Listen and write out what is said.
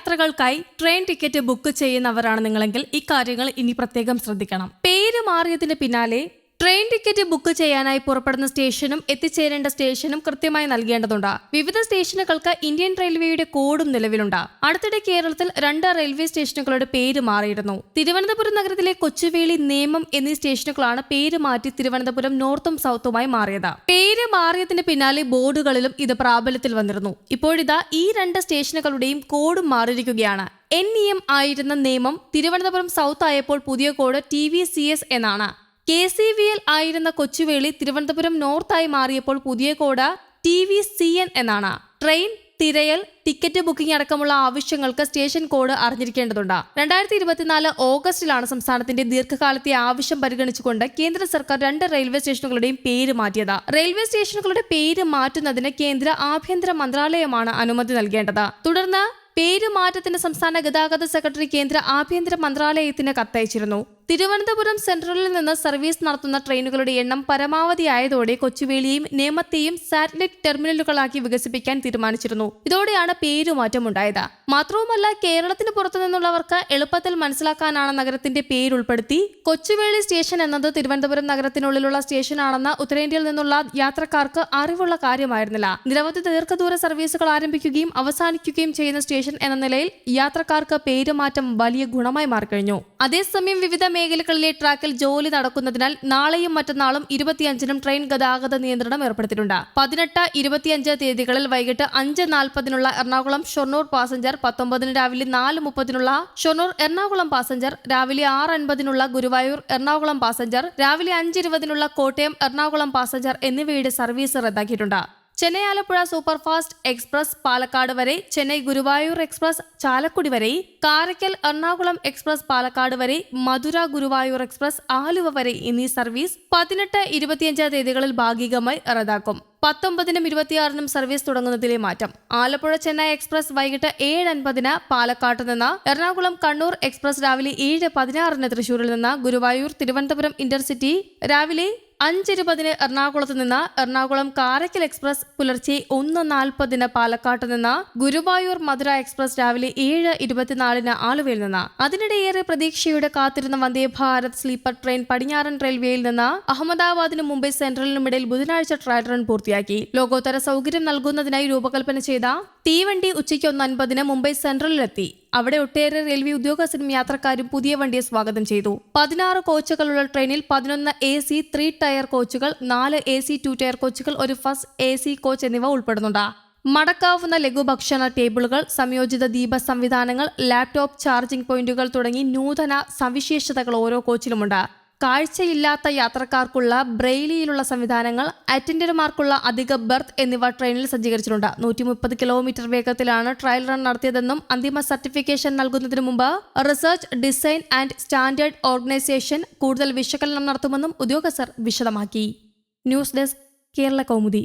യാത്രകൾക്കായി train ticket book ചെയ്യുന്നവരാണ് നിങ്ങളെങ്കിൽ ഇക്കാര്യങ്ങൾ ഇനി പ്രത്യേകം ശ്രദ്ധിക്കണം. പേര് മാറിയതിന് പിന്നാലെ ട്രെയിൻ ടിക്കറ്റ് ബുക്ക് ചെയ്യാനായി പുറപ്പെടുന്ന സ്റ്റേഷനും എത്തിച്ചേരേണ്ട സ്റ്റേഷനും കൃത്യമായി നൽകേണ്ടതുണ്ട്. വിവിധ സ്റ്റേഷനുകൾക്ക് ഇന്ത്യൻ റെയിൽവേയുടെ കോഡും നിലവിലുണ്ട്. അടുത്തിടെ കേരളത്തിൽ രണ്ട് റെയിൽവേ സ്റ്റേഷനുകളുടെ പേര് മാറിയിരുന്നു. തിരുവനന്തപുരം നഗരത്തിലെ കൊച്ചുവേളി നേമം എന്നീ സ്റ്റേഷനുകളാണ് പേര് മാറ്റി തിരുവനന്തപുരം നോർത്തും സൗത്തുമായി മാറിയത്. പേര് മാറിയതിന് പിന്നാലെ ബോർഡുകളിലും ഇത് പ്രാബല്യത്തിൽ വന്നിരുന്നു. ഇപ്പോഴിതാ ഈ രണ്ട് സ്റ്റേഷനുകളുടെയും കോഡും മാറിയിരിക്കുകയാണ്. എൻ ഇ എം ആയിരുന്ന നിയമം തിരുവനന്തപുരം സൗത്ത് ആയപ്പോൾ പുതിയ code T V C S എന്നാണ്. കെ സി വി എൽ ആയിരുന്ന കൊച്ചുവേളി തിരുവനന്തപുരം നോർത്തായി മാറിയപ്പോൾ പുതിയ code T V C N എന്നാണ്. ട്രെയിൻ തിരയൽ ടിക്കറ്റ് ബുക്കിംഗ് അടക്കമുള്ള ആവശ്യങ്ങൾക്ക് സ്റ്റേഷൻ കോഡ് അറിഞ്ഞിരിക്കേണ്ടതുണ്ട്. രണ്ടായിരത്തി ഇരുപത്തിനാല് ഓഗസ്റ്റിലാണ് സംസ്ഥാനത്തിന്റെ ദീർഘകാലത്തെ ആവശ്യം പരിഗണിച്ചുകൊണ്ട് കേന്ദ്ര സർക്കാർ രണ്ട് റെയിൽവേ സ്റ്റേഷനുകളുടെയും പേര് മാറ്റിയത്. റെയിൽവേ സ്റ്റേഷനുകളുടെ പേര് മാറ്റുന്നതിന് കേന്ദ്ര ആഭ്യന്തര മന്ത്രാലയമാണ് അനുമതി നൽകേണ്ടത്. തുടർന്ന് പേര് മാറ്റത്തിന് സംസ്ഥാന ഗതാഗത സെക്രട്ടറി കേന്ദ്ര ആഭ്യന്തര മന്ത്രാലയത്തിന് കത്തയച്ചിരുന്നു. തിരുവനന്തപുരം സെൻട്രലിൽ നിന്ന് സർവീസ് നടത്തുന്ന ട്രെയിനുകളുടെ എണ്ണം പരമാവധി ആയതോടെ കൊച്ചുവേളിയെയും നേമത്തെയും സാറ്റലൈറ്റ് ടെർമിനലുകളാക്കി വികസിപ്പിക്കാൻ തീരുമാനിച്ചിരുന്നു. ഇതോടെയാണ് പേരുമാറ്റം ഉണ്ടായത് മാത്രവുമല്ല കേരളത്തിന് പുറത്തു നിന്നുള്ളവർക്ക് എളുപ്പത്തിൽ മനസ്സിലാക്കാനാണ് നഗരത്തിന്റെ പേരുൾപ്പെടുത്തി. കൊച്ചുവേളി സ്റ്റേഷൻ എന്നത് തിരുവനന്തപുരം നഗരത്തിനുള്ളിലുള്ള സ്റ്റേഷനാണെന്ന് ഉത്തരേന്ത്യയിൽ നിന്നുള്ള യാത്രക്കാർക്ക് അറിവുള്ള കാര്യമായിരുന്നില്ല. നിരവധി ദീർഘദൂര സർവീസുകൾ ആരംഭിക്കുകയും അവസാനിക്കുകയും ചെയ്യുന്ന സ്റ്റേഷൻ എന്ന നിലയിൽ യാത്രക്കാർക്ക് പേരുമാറ്റം വലിയ ഗുണമായി മാറിക്കഴിഞ്ഞു. അതേസമയം വിവിധ മേഖലകളിലെ ട്രാക്കിൽ ജോലി നടക്കുന്നതിനാൽ നാളെയും മറ്റന്നാളും ഇരുപത്തിയഞ്ചിനും ട്രെയിൻ ഗതാഗത നിയന്ത്രണം ഏർപ്പെടുത്തിയിട്ടുണ്ട്. പതിനെട്ട് ഇരുപത്തിയഞ്ച് തീയതികളിൽ വൈകിട്ട് അഞ്ച് നാൽപ്പതിനുള്ള എറണാകുളം ഷൊർണൂർ പാസഞ്ചർ പത്തൊമ്പതിന് രാവിലെ നാല് മുപ്പതിനുള്ള ഷൊർണൂർ എറണാകുളം പാസഞ്ചർ രാവിലെ ആറ് അൻപതിനുള്ള ഗുരുവായൂർ എറണാകുളം പാസഞ്ചർ രാവിലെ അഞ്ച് ഇരുപതിനുള്ള കോട്ടയം എറണാകുളം പാസഞ്ചർ എന്നിവയുടെ സർവീസ് റദ്ദാക്കിയിട്ടുണ്ട്. ചെന്നൈ ആലപ്പുഴ സൂപ്പർഫാസ്റ്റ് എക്സ്പ്രസ് പാലക്കാട് വരെ ചെന്നൈ ഗുരുവായൂർ എക്സ്പ്രസ് ചാലക്കുടി വരെ കാരക്കൽ എറണാകുളം എക്സ്പ്രസ് പാലക്കാട് വരെ മധുര ഗുരുവായൂർ എക്സ്പ്രസ് ആലുവ വരെ എന്നീ സർവീസ് പതിനെട്ട് ഇരുപത്തിയഞ്ച് തീയതികളിൽ ഭാഗികമായി റദ്ദാക്കും. പത്തൊമ്പതിനും ഇരുപത്തിയാറിനും സർവീസ് തുടങ്ങുന്നതിലെ മാറ്റം. ആലപ്പുഴ ചെന്നൈ എക്സ്പ്രസ് വൈകിട്ട് ഏഴ് അൻപതിന് പാലക്കാട്ട് നിന്ന് എറണാകുളം കണ്ണൂർ എക്സ്പ്രസ് രാവിലെ ഏഴ് പതിനാറിന് തൃശൂരിൽ നിന്ന് ഗുരുവായൂർ തിരുവനന്തപുരം ഇന്റർസിറ്റി രാവിലെ അഞ്ചിരുപതിന് എറണാകുളത്ത് നിന്ന് എറണാകുളം കാരക്കൽ എക്സ്പ്രസ് പുലർച്ചെ ഒന്ന് നാൽപ്പതിന് പാലക്കാട്ട് നിന്ന് ഗുരുവായൂർ മധുര എക്സ്പ്രസ് രാവിലെ ഏഴ് ഇരുപത്തിനാലിന് ആലുവയിൽ നിന്ന്. അതിനിടെ ഏറെ പ്രതീക്ഷയോടെ കാത്തിരുന്ന വന്ദേ ഭാരത് സ്ലീപ്പർ ട്രെയിൻ പടിഞ്ഞാറൻ റെയിൽവേയിൽ നിന്ന് അഹമ്മദാബാദിനും മുംബൈ സെൻട്രലിനുമിടയിൽ ബുധനാഴ്ച ട്രയൽ റൺ പൂർത്തിയാക്കി. ലോകോത്തര സൗകര്യം നൽകുന്നതിനായി രൂപകൽപ്പന ചെയ്ത തീവണ്ടി ഉച്ചയ്ക്ക് ഒന്ന് അൻപതിന് മുംബൈ സെൻട്രലിലെത്തി. അവിടെ ഒട്ടേറെ റെയിൽവേ ഉദ്യോഗസ്ഥരും യാത്രക്കാരും പുതിയ വണ്ടിയെ സ്വാഗതം ചെയ്തു. പതിനാറ് കോച്ചുകളുള്ള ട്രെയിനിൽ പതിനൊന്ന് എ സി ത്രീ ടയർ കോച്ചുകൾ നാല് എ സി ടു ടയർ കോച്ചുകൾ ഒരു ഫസ്റ്റ് എ സി കോച്ച് എന്നിവ ഉൾപ്പെടുന്നുണ്ട്. മടക്കാവുന്ന ലഘുഭക്ഷണ ടേബിളുകൾ സംയോജിത ദീപ സംവിധാനങ്ങൾ ലാപ്ടോപ്പ് ചാർജിംഗ് പോയിന്റുകൾ തുടങ്ങി നൂതന സവിശേഷതകൾ ഓരോ കോച്ചിലുമുണ്ട്. കാഴ്ചയില്ലാത്ത യാത്രക്കാർക്കുള്ള ബ്രെയിലിയിലുള്ള സംവിധാനങ്ങൾ അറ്റൻഡർമാർക്കുള്ള അധിക ബർത്ത് എന്നിവ ട്രെയിനിൽ സജ്ജീകരിച്ചിട്ടുണ്ട്. നൂറ്റി മുപ്പത് കിലോമീറ്റർ വേഗത്തിലാണ് ട്രയൽ റൺ നടത്തിയതെന്നും അന്തിമ സർട്ടിഫിക്കേഷൻ നൽകുന്നതിന് മുമ്പ് research design and standard organisation കൂടുതൽ വിശകലനം നടത്തുമെന്നും ഉദ്യോഗസ്ഥർ വിശദമാക്കി. News desk Kerala Kaumudi.